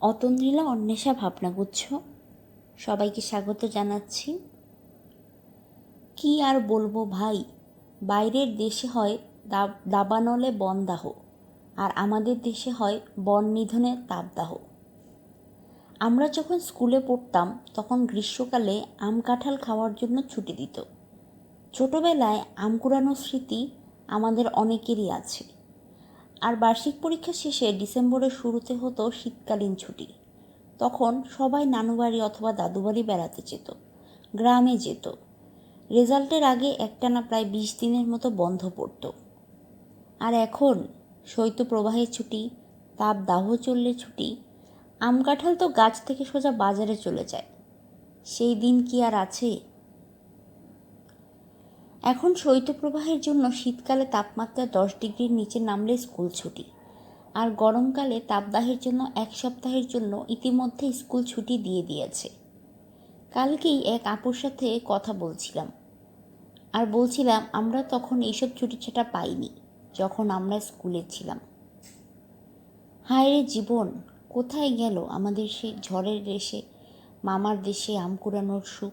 অতন্দ্রিলা অন্বেষা ভাবনাগুচ্ছ সবাইকে স্বাগত জানাচ্ছি। কি আর বলব ভাই? বাইরের দেশে হয় দাবানলে বনদাহ আর আমাদের দেশে হয় বন নিধনে তাপদাহ আমরা যখন স্কুলে পড়তাম, তখন গ্রীষ্মকালে আম কাঁঠাল খাওয়ার জন্য ছুটি দিত। ছোটবেলায় আম কুড়ানোর স্মৃতি আমাদের অনেকেরই আছে। আর বার্ষিক পরীক্ষা শেষে ডিসেম্বরের শুরুতে হতো শীতকালীন ছুটি। তখন সবাই নানুবাড়ি অথবা দাদুবাড়ি বেড়াতে যেত, গ্রামে যেত। রেজাল্টের আগে একটানা প্রায় বিশ দিনের মতো বন্ধ পড়তো। আর এখন শৈত্যপ্রবাহের ছুটি তাপ দাহ চললে ছুটি আম কাঁঠাল তো গাছ থেকে সোজা বাজারে চলে যায়। সেই দিন কি আর আছে? এখন শৈত্যপ্রবাহের জন্য শীতকালে তাপমাত্রা দশ ডিগ্রির নিচে নামলে স্কুল ছুটি। আর গরমকালে তাপদাহের জন্য এক সপ্তাহের জন্য ইতিমধ্যে স্কুল ছুটি দিয়ে দিয়েছে। কালকেই এক আপুর সাথে কথা বলছিলাম। আর বলছিলাম, আমরা তখন এইসব ছুটি ছাটা পাইনি, যখন আমরা স্কুলে ছিলাম। হায় রে জীবন, কোথায় গেল আমাদের সে ঝড়ের দেশে, মামার দেশে আম কুড়ানোর সুখ?